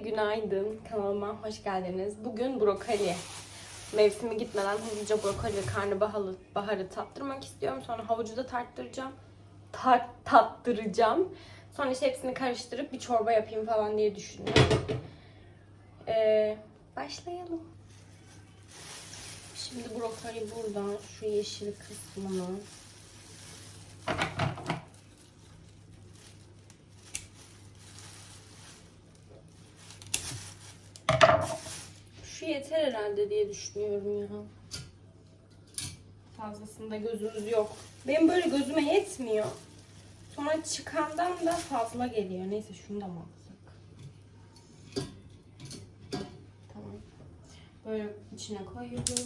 Günaydın kanalıma hoş geldiniz. Bugün brokoli. Mevsimi gitmeden hızlıca brokoli ve karnabaharı baharı tattırmak istiyorum. Sonra havucu da tarttıracağım. Tart, tattıracağım. Sonra işte hepsini karıştırıp bir çorba yapayım falan diye düşünüyorum. Ee, başlayalım. Şimdi brokoli buradan şu yeşil kısmını Şu yeter herhalde diye düşünüyorum ya. Fazlasında gözümüz yok. Benim böyle gözüme yetmiyor. Sonra çıkandan da fazla geliyor. Neyse şunu da mı alsak? Tamam. Böyle içine koyuyorum.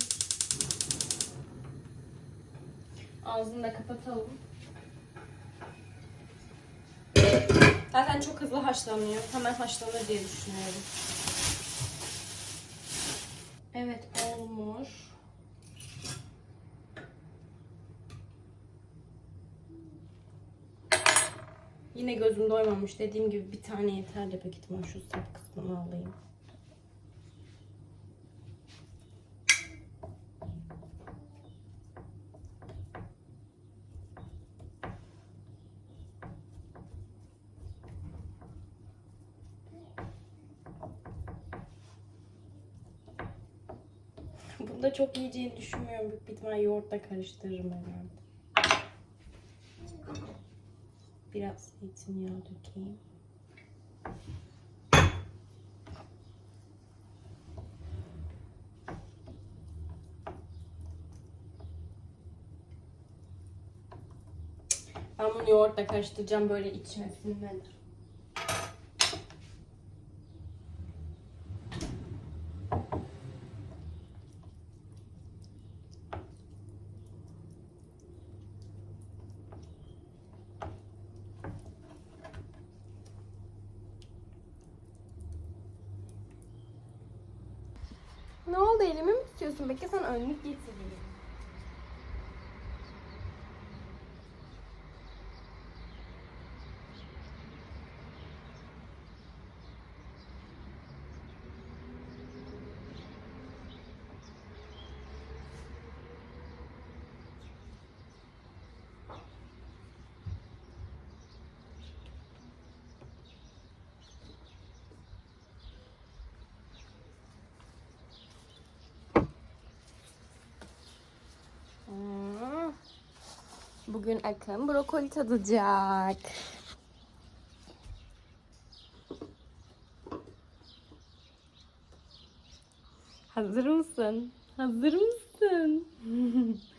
Ağzını da kapatalım. Zaten çok hızlı haşlanıyor. Hemen haşlanır diye düşünüyorum. Evet olmuş. Yine gözüm doymamış. Dediğim gibi bir tane yeterli paketim var. Şu sap kısmını alayım. Bunda çok yiyeceğini düşünmüyorum. Büyük bir ihtimal yoğurtla karıştırırım herhalde. Biraz zeytinyağı dökeyim. Ben bunu yoğurtla karıştıracağım böyle içine sinmedir. Ne oldu elimi mi tutuyorsun? Bekle sana önlük getireyim. Hmm. Bugün Akın brokoli tadacak. Hazır mısın? Hazır mısın?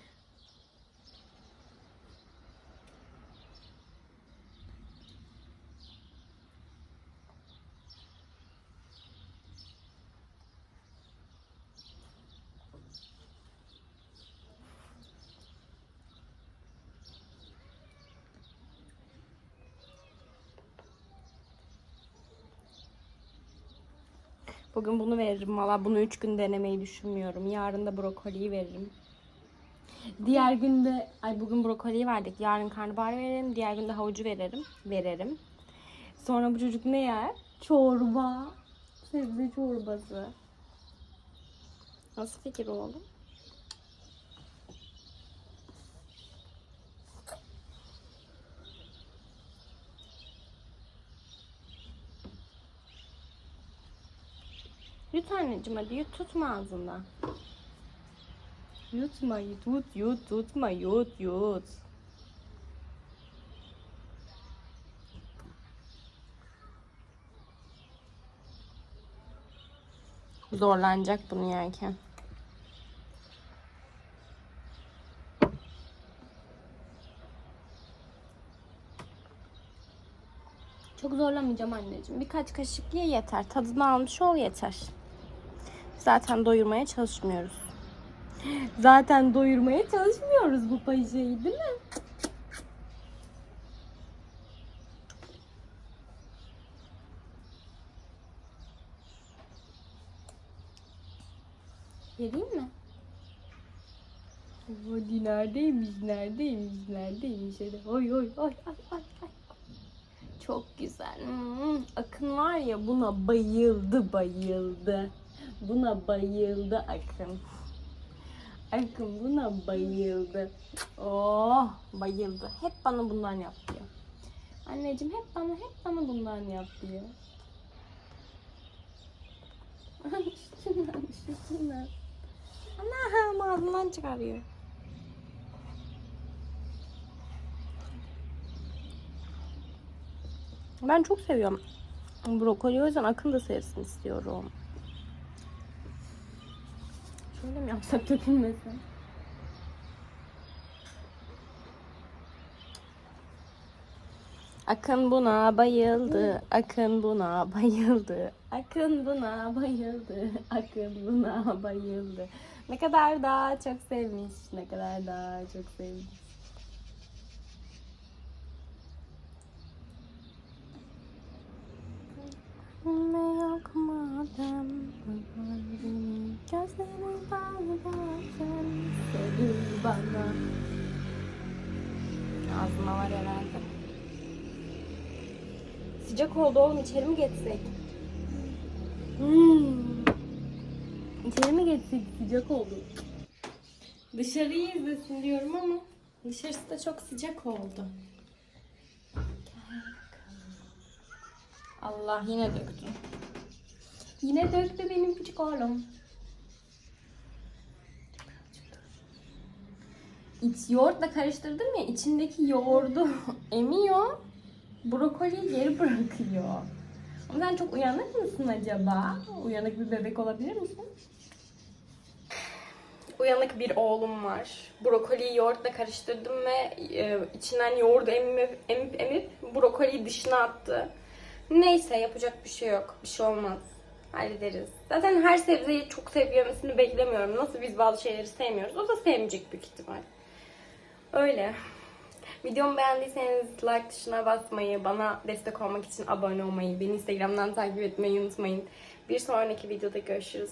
Bugün bunu veririm. Valla bunu 3 gün denemeyi düşünmüyorum. Yarın da brokoliyi veririm. Diğer günde, ay bugün brokoliyi verdik. Yarın karnabahar veririm. Diğer günde havucu veririm. Veririm. Sonra bu çocuk ne yer? Çorba. Sebze çorbası. Nasıl fikir oğlum? Yut anneciğim hadi yut tutma ağzından. Yutma yut yut yut tutma yut yut. Zorlanacak bunu yerken. Çok zorlamayacağım anneciğim. Birkaç kaşık ye yeter. Tadını almış ol yeter. Zaten doyurmaya çalışmıyoruz. Zaten doyurmaya çalışmıyoruz bu paşayı değil mi? Vereyim mi? Hadi neredeymiş, neredeymiş, neredeymiş? Hadi oy oy oy ay ay ay. Çok güzel. Hmm, Akın var ya buna bayıldı bayıldı. Buna bayıldı Akın. Akın buna bayıldı. Oh bayıldı. Hep bana bundan yap diyor. Anneciğim hep bana hep bana bundan yap diyor. Ay şundan şundan. Ana ağzından çıkarıyor. Ben çok seviyorum brokoli. O yüzden Akın da sevsin istiyorum. Şöyle mi yapsak dökülmesin? Akın buna bayıldı, Akın buna bayıldı, Akın buna bayıldı, Akın buna bayıldı. Ne kadar daha çok sevmiş, ne kadar daha çok sevmiş. Yok madem Gözlerin bağlarken Sevil bana. Ağzıma var herhalde Sıcak oldu oğlum içeri mi geçsek? Hmm. İçeri mi geçsek? Sıcak oldu. Dışarıyı izlesin diyorum ama Dışarısı da çok sıcak oldu. Allah yine döktü. Yine döktü benim küçük oğlum. İç yoğurtla karıştırdım ya içindeki yoğurdu emiyor. Brokoliyi geri bırakıyor. Ama sen çok uyanık mısın acaba? Uyanık bir bebek olabilir misin? Uyanık bir oğlum var. Brokoliyi yoğurtla karıştırdım ve e, içinden yoğurdu emip, emip emip brokoliyi dışına attı. Neyse yapacak bir şey yok. Bir şey olmaz. Hallederiz. Zaten her sebzeyi çok sevip yemesini beklemiyorum. Nasıl biz bazı şeyleri sevmiyoruz. O da sevmeyecek büyük ihtimal. Öyle. Videomu beğendiyseniz like tuşuna basmayı, bana destek olmak için abone olmayı, beni Instagram'dan takip etmeyi unutmayın. Bir sonraki videoda görüşürüz.